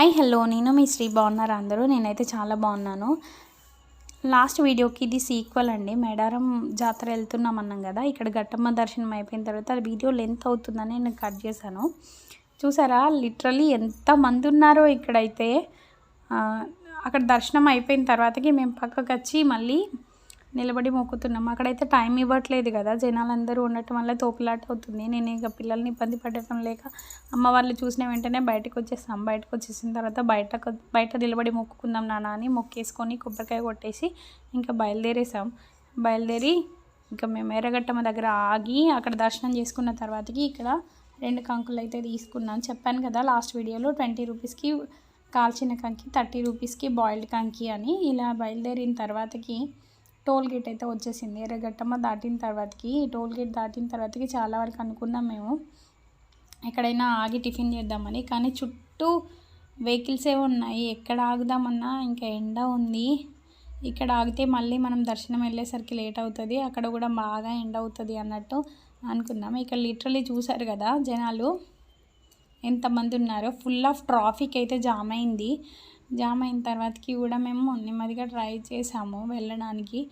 Hi hello నేను మీ శ్రీ బాగున్నారు అందరూ. నేనైతే చాలా బాగున్నాను. లాస్ట్ వీడియోకి ఇది సీక్వల్ అండి. మేడారం జాతర వెళ్తున్నాం అన్నాం కదా. ఇక్కడ ఘట్టమ్మ దర్శనం అయిపోయిన తర్వాత అది వీడియో లెంత్ అవుతుందని నేను కట్ చేశాను. చూసారా? లిటరలీ ఎంతమంది ఉన్నారో ఇక్కడైతే. అక్కడ దర్శనం అయిపోయిన తర్వాతకి మేము పక్కకు వచ్చి మళ్ళీ నిలబడి మొక్కుతున్నాం. అక్కడైతే టైం ఇవ్వట్లేదు కదా. జనాలందరూ ఉండటం వల్ల తోపులాట అవుతుంది నేను ఇక పిల్లల్ని ఇబ్బంది పడటం లేక అమ్మ వాళ్ళు చూసిన వెంటనే బయటకు వచ్చేస్తాం. బయటకు వచ్చేసిన తర్వాత బయట బయట నిలబడి మొక్కుకుందాం నాన్న అని మొక్కేసుకొని కొబ్బరికాయ కొట్టేసి ఇంకా బయలుదేరేసాం బయలుదేరి ఇంకా మేము ఎర్రగట్టమ్మ దగ్గర ఆగి అక్కడ దర్శనం చేసుకున్న తర్వాతకి ఇక్కడ రెండు కంకులు అయితే తీసుకున్నాం. చెప్పాను కదా లాస్ట్ వీడియోలో ట్వంటీ రూపీస్కి కాల్చిన కంకి థర్టీ రూపీస్కి బాయిల్డ్ కంకి అని. ఇలా బయలుదేరిన తర్వాతకి టోల్ గేట్ అయితే వచ్చేసింది. ఎర్రగట్టమ్మ దాటిన తర్వాతకి టోల్ గేట్ దాటిన తర్వాతకి చాలా వరకు అనుకున్నాం మేము. ఎక్కడైనా ఆగి టిఫిన్ చేద్దామని కానీ చుట్టూ వెహికల్సే ఉన్నాయి. ఎక్కడ ఆగుదామన్నా ఇంకా ఎండ ఉంది. ఇక్కడ ఆగితే మళ్ళీ మనం దర్శనం వెళ్ళేసరికి లేట్ అవుతుంది. అక్కడ కూడా బాగా ఎండ అవుతుంది అన్నట్టు అనుకున్నాం. ఇక్కడ లిటరలీ చూసారు కదా జనాలు ఎంతమంది ఉన్నారో. ఫుల్ ఆఫ్ ట్రాఫిక్ అయితే జామ్ అయింది. జామ్ అయిన తర్వాతకి కూడా మేము నెమ్మదిగా ట్రై చేసాము వెళ్ళడానికి.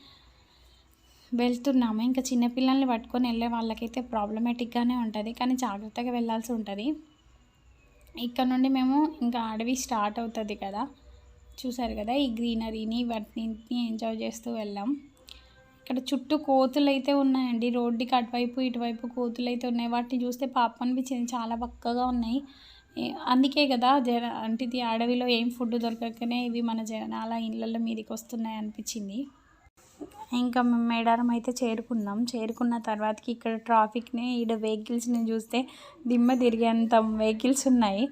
వెళ్తున్నాము. ఇంకా చిన్నపిల్లల్ని పట్టుకొని వెళ్ళే వాళ్ళకైతే ప్రాబ్లమేటిక్గానే ఉంటుంది. కానీ జాగ్రత్తగా వెళ్ళాల్సి ఉంటుంది. ఇక్కడ నుండి మేము ఇంకా అడవి స్టార్ట్ అవుతుంది కదా. చూసారు కదా? ఈ గ్రీనరీని వాటిని ఎంజాయ్ చేస్తూ వెళ్ళాం. ఇక్కడ చుట్టూ కోతులు అయితే ఉన్నాయండి. రోడ్డుకి అటువైపు ఇటువైపు కోతులు అయితే ఉన్నాయి. వాటిని చూస్తే పాప అనిపించింది. చాలా పక్కగా ఉన్నాయి. అందుకే కదా జన అంటే ఇది అడవిలో ఏం ఫుడ్ దొరకకనే ఇవి మన జనాల ఇళ్ళల్లో మీదకి వస్తున్నాయి అనిపించింది. ఇంకా మేము మేడారం అయితే చేరుకున్నాం. చేరుకున్న తర్వాతకి ఇక్కడ ట్రాఫిక్ని ఈడ వెహికల్స్ని చూస్తే దిమ్మ తిరిగేంత వెహికల్స్ ఉన్నాయి.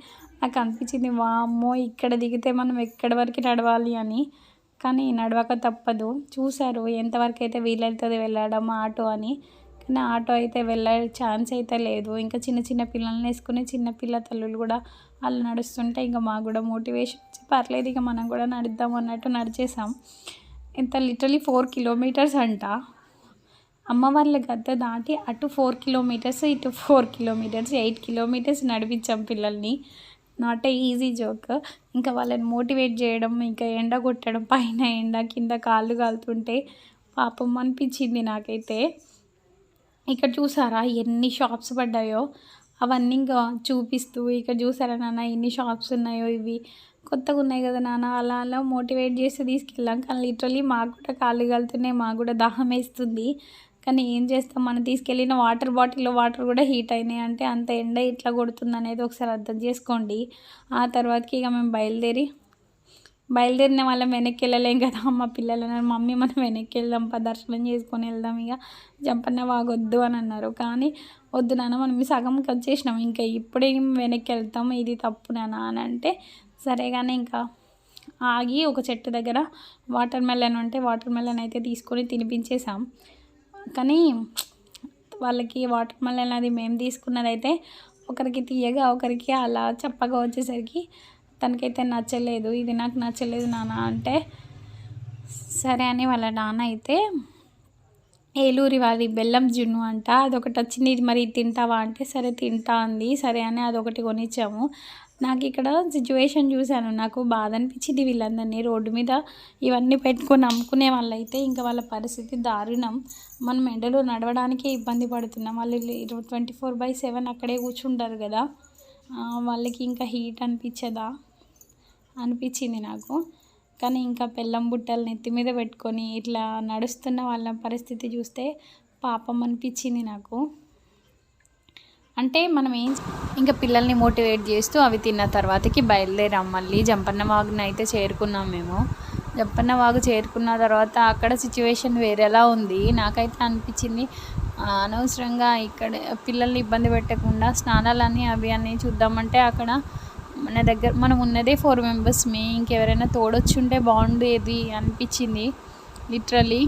నాకు అనిపించింది వామ్మో ఇక్కడ దిగితే మనం ఎక్కడి వరకు నడవాలి అని. కానీ నడవక తప్పదు. చూశారు ఎంతవరకు అయితే వీలవుతుంది వెళ్ళడం ఆటో అని. కానీ ఆటో అయితే వెళ్ళే ఛాన్స్ అయితే లేదు. ఇంకా చిన్న చిన్న పిల్లల్ని వేసుకుని చిన్న పిల్ల తల్లులు కూడా వాళ్ళు నడుస్తుంటే ఇంకా మాకు కూడా మోటివేషన్ వచ్చి పర్లేదు ఇక మనం కూడా నడుద్దాం అన్నట్టు నడిచేసాం ఇంత లిటరలీ ఫోర్ కిలోమీటర్స్ అంట. అమ్మవార్ల గద్ద దాటి అటు ఫోర్ కిలోమీటర్స్ ఇటు ఫోర్ కిలోమీటర్స్ ఎయిట్ కిలోమీటర్స్ నడిపించాం పిల్లల్ని. Not a easy joke. ఇంకా వాళ్ళని మోటివేట్ చేయడం ఇంకా ఎండ కొట్టడం పైన ఎండ కింద కాళ్ళు కాలుతుంటే పాపం అనిపించింది నాకైతే. ఇక్కడ చూసారా ఎన్ని షాప్స్ పడ్డాయో? అవన్నీ ఇంకా చూపిస్తూ ఇక్కడ చూసారా నాన్న ఎన్ని షాప్స్ ఉన్నాయో ఇవి? కొత్తగా ఉన్నాయి కదా నాన్న. అలా అలా మోటివేట్ చేసి తీసుకెళ్ళాం. కానీ లిటరలీ మాకు కూడా కాళ్ళు కలుతున్నాయి మాకు కూడా దాహం వేస్తుంది. కానీ ఏం చేస్తాం? మనం తీసుకెళ్ళిన వాటర్ బాటిల్లో వాటర్ కూడా హీట్ అయినాయి. అంటే అంత ఎండ ఇట్లా కొడుతుంది అనేది ఒకసారి అర్థం చేసుకోండి. ఆ తర్వాతకి ఇక మేము బయలుదేరి బయలుదేరిన వాళ్ళం వెనక్కి వెళ్ళలేం కదా మా పిల్లలు అన్నారు మమ్మీ మనం వెనక్కి వెళ్దాం పా దర్శనం చేసుకొని వెళ్దాం ఇక. జంపన్న వాగొద్దు అని అన్నారు. కానీ వద్దు నాన్న మనం సగం సగంకి వచ్చేసినాం. ఇంకా ఇప్పుడే వెనక్కి వెళ్తాం ఇది తప్పు నాన్న అని అంటే సరే కానీ ఇంకా ఆగి ఒక చెట్టు దగ్గర వాటర్ మెలన్ ఉంటే వాటర్ మెలన్ అయితే తీసుకొని తినిపించేసాం కానీ వాళ్ళకి వాటర్ మెలన్ అది మేము తీసుకున్నది అయితే ఒకరికి తీయగా ఒకరికి అలా చప్పగా వచ్చేసరికి తనకైతే నచ్చలేదు ఇది నాకు నచ్చలేదు నాన్న అంటే సరే అని వాళ్ళ నాన్న అయితే ఏలూరి వారి బెల్లం జున్ను అంట అదొకటి వచ్చింది ఇది మరి తింటావా అంటే సరే తింటా అంది సరే అని అదొకటి కొనిచ్చాము. నాకు ఇక్కడ సిచ్యువేషన్ చూశాను నాకు బాధ అనిపించింది వీళ్ళందరినీ రోడ్డు మీద ఇవన్నీ పెట్టుకొని అమ్ముకునే వాళ్ళైతే ఇంకా వాళ్ళ పరిస్థితి దారుణం. మనం ఎండలో నడవడానికే ఇబ్బంది పడుతున్నాం వాళ్ళు ట్వంటీ ఫోర్ బై సెవెన్ అక్కడే కూర్చుంటారు కదా వాళ్ళకి ఇంకా హీట్ అనిపించదా? అనిపించింది నాకు. కానీ ఇంకా పెళ్ళం బుట్టలు నెత్తి మీద పెట్టుకొని ఇట్లా నడుస్తున్న వాళ్ళ పరిస్థితి చూస్తే పాపం అనిపించింది నాకు. అంటే మనం ఏం ఇంకా పిల్లల్ని మోటివేట్ చేస్తూ అవి తిన్న తర్వాతకి బయలుదేరాం మళ్ళీ. జంపన్న వాగుని అయితే చేరుకున్నాం మేము. జంపన్న వాగు చేరుకున్న తర్వాత అక్కడ సిచ్యువేషన్ వేరేలా ఉంది. నాకైతే అనిపించింది అనవసరంగా ఇక్కడ పిల్లల్ని ఇబ్బంది పెట్టకుండా స్నానాలని అవి అన్నీ చూద్దామంటే అక్కడ మన దగ్గర మనం ఉన్నదే ఫోర్ మెంబర్స్మి ఇంకెవరైనా తోడొచ్చుంటే బాగుండేది అనిపించింది లిటరలీ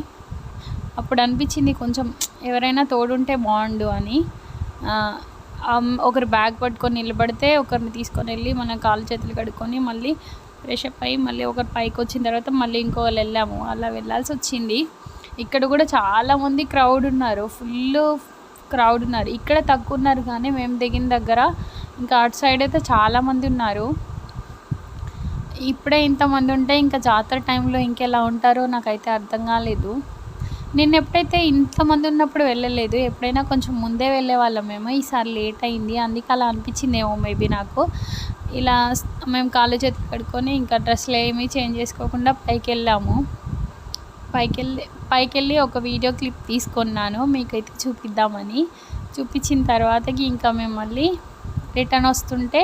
అప్పుడు అనిపించింది కొంచెం ఎవరైనా తోడుంటే బాగుండు అని. ఒకరు బ్యాగ్ పట్టుకొని నిలబడితే ఒకరిని తీసుకొని వెళ్ళి మన కాలు చేతులు కడుక్కొని మళ్ళీ ఫ్రెషప్ అయ్యి మళ్ళీ ఒకరు పైకి వచ్చిన తర్వాత మళ్ళీ ఇంకో వాళ్ళు వెళ్ళాము. అలా వెళ్ళాల్సి వచ్చింది. ఇక్కడ కూడా చాలామంది క్రౌడ్ ఉన్నారు. ఫుల్ క్రౌడ్ ఉన్నారు. ఇక్కడ తక్కువ ఉన్నారు కానీ మేము దిగిన దగ్గర ఇంకా అటు సైడ్ అయితే చాలామంది ఉన్నారు. ఇప్పుడే ఇంతమంది ఉంటే ఇంకా జాతర టైంలో ఇంకెలా ఉంటారో నాకైతే అర్థం కాలేదు. నేను ఎప్పుడైతే ఇంతమంది ఉన్నప్పుడు వెళ్ళలేదు ఎప్పుడైనా కొంచెం ముందే వెళ్ళే వాళ్ళం మేము ఈసారి లేట్ అయింది. అందుకే అలా అనిపించిందేమో మేబీ నాకు. ఇలా మేము కాళ్ళు చేతి కడుక్కొని ఇంకా డ్రెస్సులు ఏమీ చేంజ్ చేసుకోకుండా పైకి వెళ్ళాము. పైకి వెళ్ళి పైకి వెళ్ళి ఒక వీడియో క్లిప్ తీసుకున్నాను మీకైతే చూపిద్దామని. చూపించిన తర్వాతకి ఇంకా మేము మళ్ళీ రిటర్న్ వస్తుంటే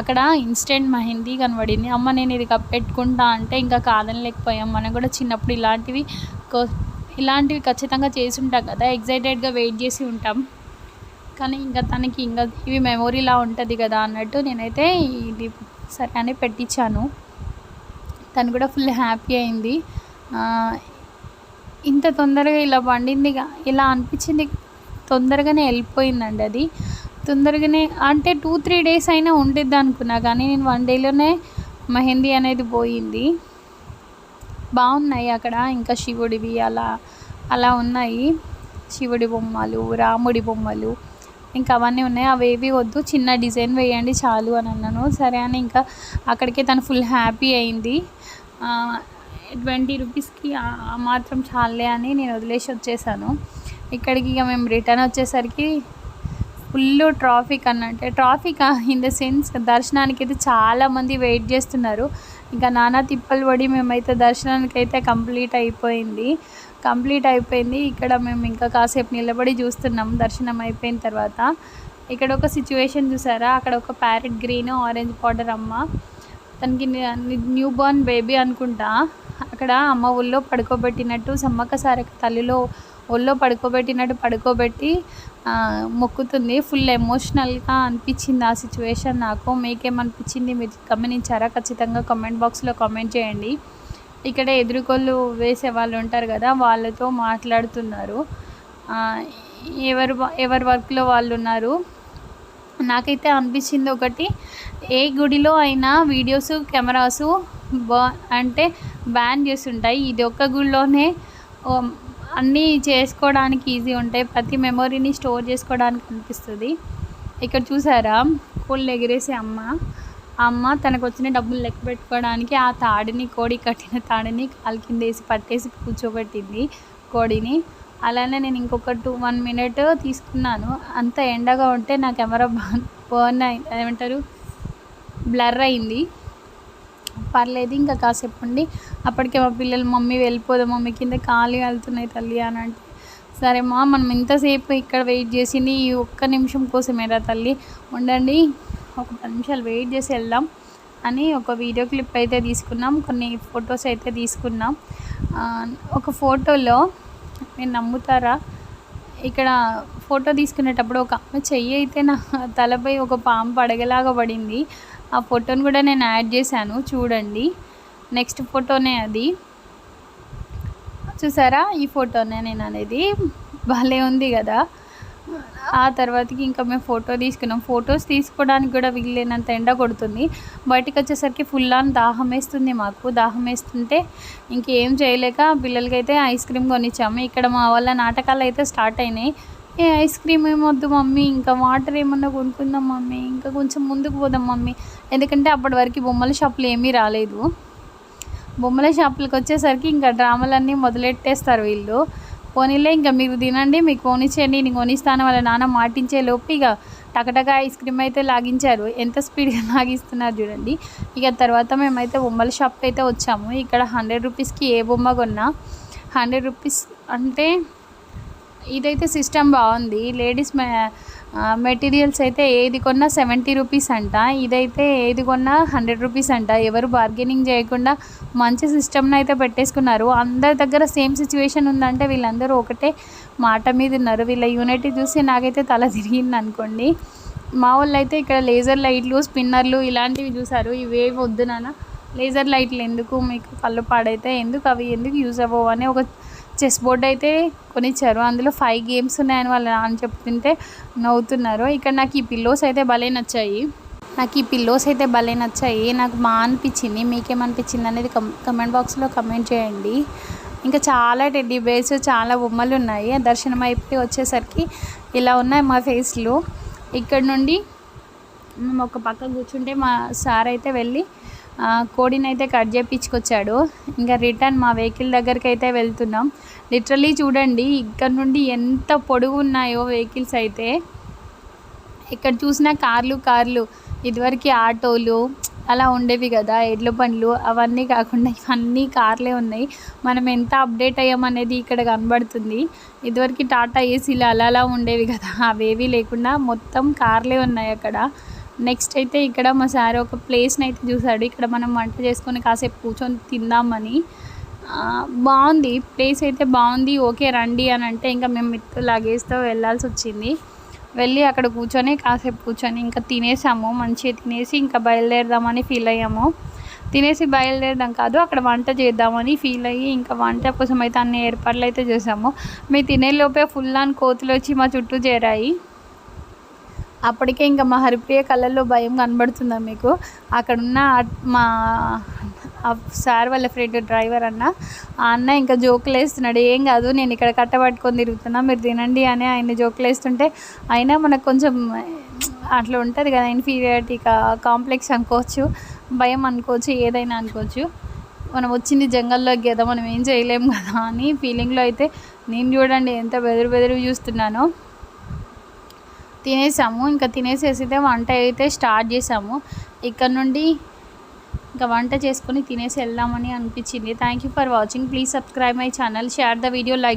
అక్కడ ఇన్స్టెంట్ మెహందీ కనబడింది. అమ్మ నేను ఇది కప్పెట్టుకుంటా అంటే ఇంకా కాదనలేకపోయాం. మనం కూడా చిన్నప్పుడు ఇలాంటివి ఇలాంటివి ఖచ్చితంగా చేసి ఉంటాం కదా ఎగ్జైటెడ్గా వెయిట్ చేసి ఉంటాం. కానీ ఇంకా తనకి ఇంకా ఇవి మెమొరీలా ఉంటుంది కదా అన్నట్టు నేనైతే ఇది సరే అని పెట్టించాను. తను కూడా ఫుల్ హ్యాపీ అయింది. ఇంత తొందరగా ఇలా పండింది ఇలా అనిపించింది తొందరగానే వెళ్ళిపోయిందండి అది. తొందరగానే అంటే టూ త్రీ డేస్ అయినా ఉండిద్ది అనుకున్నా కానీ నేను వన్ డేలోనే మెహందీ అనేది పోయింది. బాగున్నాయి అక్కడ ఇంకా శివుడివి అలా అలా ఉన్నాయి. శివుడి బొమ్మలు రాముడి బొమ్మలు ఇంకా అవన్నీ ఉన్నాయి. అవి ఏవి వద్దు చిన్న డిజైన్ వేయండి చాలు అని అన్నాను. సరే అని ఇంకా అక్కడికే తను ఫుల్ హ్యాపీ అయింది. ట్వంటీ రూపీస్కి మాత్రం చాలే అని నేను వదిలేసి వచ్చేసాను. ఇక్కడికి ఇక మేము రిటర్న్ వచ్చేసరికి ఫుల్ ట్రాఫిక్ అన్నట్టే. ట్రాఫిక్ ఇన్ ద సెన్స్ దర్శనానికి అయితే చాలామంది వెయిట్ చేస్తున్నారు. ఇంకా నానా తిప్పలు పడి మేమైతే దర్శనానికి అయితే కంప్లీట్ అయిపోయింది. కంప్లీట్ అయిపోయింది. ఇక్కడ మేము ఇంకా కాసేపు నిలబడి చూస్తున్నాం. దర్శనం అయిపోయిన తర్వాత. ఇక్కడ ఒక సిచ్యువేషన్ చూసారా? అక్కడ ఒక ప్యారెట్ గ్రీన్ ఆరెంజ్ పౌడర్ అమ్మ. తనకి న్యూ బోర్న్ బేబీ అనుకుంటా. అక్కడ అమ్మ ఊళ్ళో పడుకోబెట్టినట్టు సమ్మక్క సారక తల్లిలో ఒళ్ళో పడుకోబెట్టినట్టు పడుకోబెట్టి మొక్కుతుంది. ఫుల్ ఎమోషనల్గా అనిపించింది ఆ సిచ్యువేషన్ నాకు. మీకేమనిపించింది మీరు గమనించారా? ఖచ్చితంగా కామెంట్ బాక్స్లో కామెంట్ చేయండి. ఇక్కడ ఎదురుకొల్లు వేసే వాళ్ళు ఉంటారు కదా వాళ్ళతో మాట్లాడుతున్నారు. ఎవరు ఎవరి వర్క్లో వాళ్ళు ఉన్నారు? నాకైతే అనిపించింది ఒకటి ఏ గుడిలో అయినా వీడియోస్ కెమెరాసు బా అంటే బ్యాన్ చేస్తుంటాయి ఇది ఒక్క గుడిలోనే అన్నీ చేసుకోవడానికి ఈజీ ఉంటాయి. ప్రతి మెమొరీని స్టోర్ చేసుకోవడానికి అనిపిస్తుంది. ఇక్కడ చూసారా? కోళ్ళు ఎగిరేసే అమ్మ. ఆ అమ్మ తనకు వచ్చిన డబ్బులు లెక్క పెట్టుకోవడానికి ఆ తాడిని కోడి కట్టిన తాడిని కాలు కింద వేసి పట్టేసి కూర్చోబెట్టింది కోడిని. అలానే నేను ఇంకొక టూ వన్ మినిట్ తీసుకున్నాను. అంత ఎండగా ఉంటే నా కెమెరా బర్న్ అయింది ఏమంటారు? బ్లర్ అయింది. పర్లేదు ఇంకా కాసేపు ఉండి. అప్పటికే మా పిల్లలు మమ్మీ వెళ్ళిపోదాం? మమ్మీ కింద ఖాళీ వెళ్తున్నాయి తల్లి అని అంటే సరే మా మనం ఇంతసేపు ఇక్కడ వెయిట్ చేసింది ఈ ఒక్క నిమిషం కోసమేరా తల్లి. ఉండండి ఒక పది నిమిషాలు వెయిట్ చేసి వెళ్దాం అని ఒక వీడియో క్లిప్ అయితే తీసుకున్నాం. కొన్ని ఫొటోస్ అయితే తీసుకున్నాం. ఒక ఫోటోలో మీరు నమ్ముతారా? ఇక్కడ ఫోటో తీసుకునేటప్పుడు ఒక ఆమె చెయ్యి అయితే నా తలపై ఒక పాము పడగలాగా పడింది. ఆ ఫోటోని కూడా నేను యాడ్ చేశాను చూడండి. నెక్స్ట్ ఫోటోనే అది. చూసారా? ఈ ఫోటోనే నేను అనేది. భలే ఉంది కదా. ఆ తర్వాతకి ఇంకా మేము ఫోటో తీసుకున్నాం. ఫొటోస్ తీసుకోవడానికి కూడా వీలైనంత ఎండ కొడుతుంది. బయటికి వచ్చేసరికి ఫుల్ ఆన్ దాహం వేస్తుంది మాకు. దాహం వేస్తుంటే ఇంకేం చేయలేక పిల్లలకైతే ఐస్ క్రీమ్ కొనిచ్చాము. ఇక్కడ మా వాళ్ళ నాటకాలు అయితే స్టార్ట్ అయినాయి. ఏ ఐస్ క్రీమ్ ఏమొద్దు మమ్మీ ఇంకా వాటర్ ఏమన్నా కొనుక్కుందాం మమ్మీ ఇంకా కొంచెం ముందుకు పోదాం మమ్మీ. ఎందుకంటే అప్పటి వరకు బొమ్మల షాపులు ఏమీ రాలేదు. బొమ్మల షాపులకు వచ్చేసరికి ఇంకా డ్రామాలన్నీ మొదలెట్టేస్తారు వీళ్ళు. పోనీలే ఇంకా మీరు తినండి మీకు కొనిచ్చేయండి నేను కొనిస్తాను వాళ్ళ నాన్న మాటించే లోపు ఇక టకటక ఐస్ క్రీమ్ అయితే లాగించారు. ఎంత స్పీడ్గా లాగిస్తున్నారు చూడండి. ఇక తర్వాత మేమైతే బొమ్మల షాప్కి అయితే వచ్చాము. ఇక్కడ హండ్రెడ్ రూపీస్కి ఏ బొమ్మ కొన్నా హండ్రెడ్ రూపీస్ అంటే ఇదైతే సిస్టమ్ బాగుంది. లేడీస్ మెటీరియల్స్ అయితే ఏది కొన్నా సెవెంటీ రూపీస్ అంట. ఇదైతే ఏది కొన్నా హండ్రెడ్ రూపీస్ అంట. ఎవరు బార్గెనింగ్ చేయకుండా మంచి సిస్టమ్ని అయితే పెట్టేసుకున్నారు. అందరి దగ్గర సేమ్ సిచ్యువేషన్ ఉందంటే వీళ్ళందరూ ఒకటే మాట మీద ఉన్నారు. వీళ్ళ యూనిటీ చూసి నాకైతే తల తిరిగింది అనుకోండి. మా వాళ్ళు అయితే ఇక్కడ లేజర్ లైట్లు స్పిన్నర్లు ఇలాంటివి చూసారు. ఇవేవి వద్దు నాన్న. లేజర్ లైట్లు ఎందుకు? మీకు కళ్ళు పాడైతే ఎందుకు? అవి ఎందుకు యూజ్ అవ్వవు? అని ఒక చెస్ బోర్డ్ అయితే కొనిచ్చారు. అందులో ఫైవ్ గేమ్స్ ఉన్నాయని వాళ్ళు అని చెప్తుంటే నవ్వుతున్నారు. ఇక్కడ నాకు ఈ పిల్లోస్ అయితే భలే నచ్చాయి. నాకు ఈ పిల్లోస్ అయితే భలే నచ్చాయి. నాకు మా అనిపించింది. మీకేమనిపించింది అనేది కమ్ కమెంట్ బాక్స్లో కమెంట్ చేయండి. ఇంకా చాలా టెడ్డీ బేర్స్ చాలా బొమ్మలు ఉన్నాయి. దర్శనం అయిపోయి వచ్చేసరికి ఇలా ఉన్నాయి మా ఫేస్లు ఇక్కడ నుండి మేము ఒక పక్క కూర్చుంటే మా సార్ అయితే వెళ్ళి కోడిని అయితే కట్ చేయించుకొచ్చాడు ఇంకా రిటర్న్ మా వెహికల్ దగ్గరికి అయితే వెళ్తున్నాం. లిటరలీ చూడండి ఇక్కడ నుండి ఎంత పొడుగు ఉన్నాయో వెహికల్స్ అయితే. ఇక్కడ చూసిన కార్లు కార్లు ఇదివరకు ఆటోలు అలా ఉండేవి కదా ఎడ్ల బండ్లు అవన్నీ కాకుండా ఇవన్నీ కార్లే ఉన్నాయి. మనం ఎంత అప్డేట్ అయ్యామనేది ఇక్కడ కనబడుతుంది. ఇదివరకు టాటా ఏసీలు అలా అలా ఉండేవి కదా అవేవి లేకుండా మొత్తం కార్లే ఉన్నాయి అక్కడ. నెక్స్ట్ అయితే ఇక్కడ మా సార్ ఒక ప్లేస్ని అయితే చూశాడు ఇక్కడ మనం వంట చేసుకొని కాసేపు కూర్చొని తిందామని. బాగుంది. ప్లేస్ అయితే బాగుంది. ఓకే రండి అని అంటే ఇంకా మేము మిత్ లగేజ్తో వెళ్ళాల్సి వచ్చింది. వెళ్ళి అక్కడ కూర్చొని కాసేపు కూర్చొని ఇంకా తినేసాము. మంచిగా తినేసి ఇంకా బయలుదేరదామని ఫీల్ అయ్యాము. తినేసి బయలుదేరదాం కాదు అక్కడ వంట చేద్దామని ఫీల్ అయ్యి ఇంకా వంట కోసం అయితే అన్ని ఏర్పాట్లు అయితే చేసాము. మేము తినేలోపే ఫుల్ అని కోతులు వచ్చి మా చుట్టూ చేరాయి. అప్పటికే ఇంకా మా హరిప్రియ కళ్ళల్లో భయం కనబడుతుందా మీకు? అక్కడ ఉన్న మా సార్ వాళ్ళ ఫ్రెండ్ డ్రైవర్ అన్న ఆ అన్న ఇంకా జోకులు వేస్తున్నాడు. ఏం కాదు నేను ఇక్కడ కట్టబట్టుకొని తిరుగుతున్నా మీరు తినండి అని ఆయన జోకులు వేస్తుంటే అయినా మనకు కొంచెం అట్లా ఉంటుంది కదా ఇన్ఫీరియారిటీ కాంప్లెక్స్ అనుకోవచ్చు భయం అనుకోవచ్చు ఏదైనా అనుకోవచ్చు. మనం వచ్చింది జంగల్లోకి కదా మనం ఏం చేయలేం కదా అని ఫీలింగ్లో అయితే నేను చూడండి ఎంత బెదిరి బెదిరి చూస్తున్నానో. తినేసాము. ఇంకా తినేసేసితే వంట అయితే స్టార్ట్ చేసాము ఇక్కడ నుండి ఇంకా వంట చేసుకొని తినేసి వెళ్దామని అనిపించింది. Thank you for watching please subscribe my channel share the video like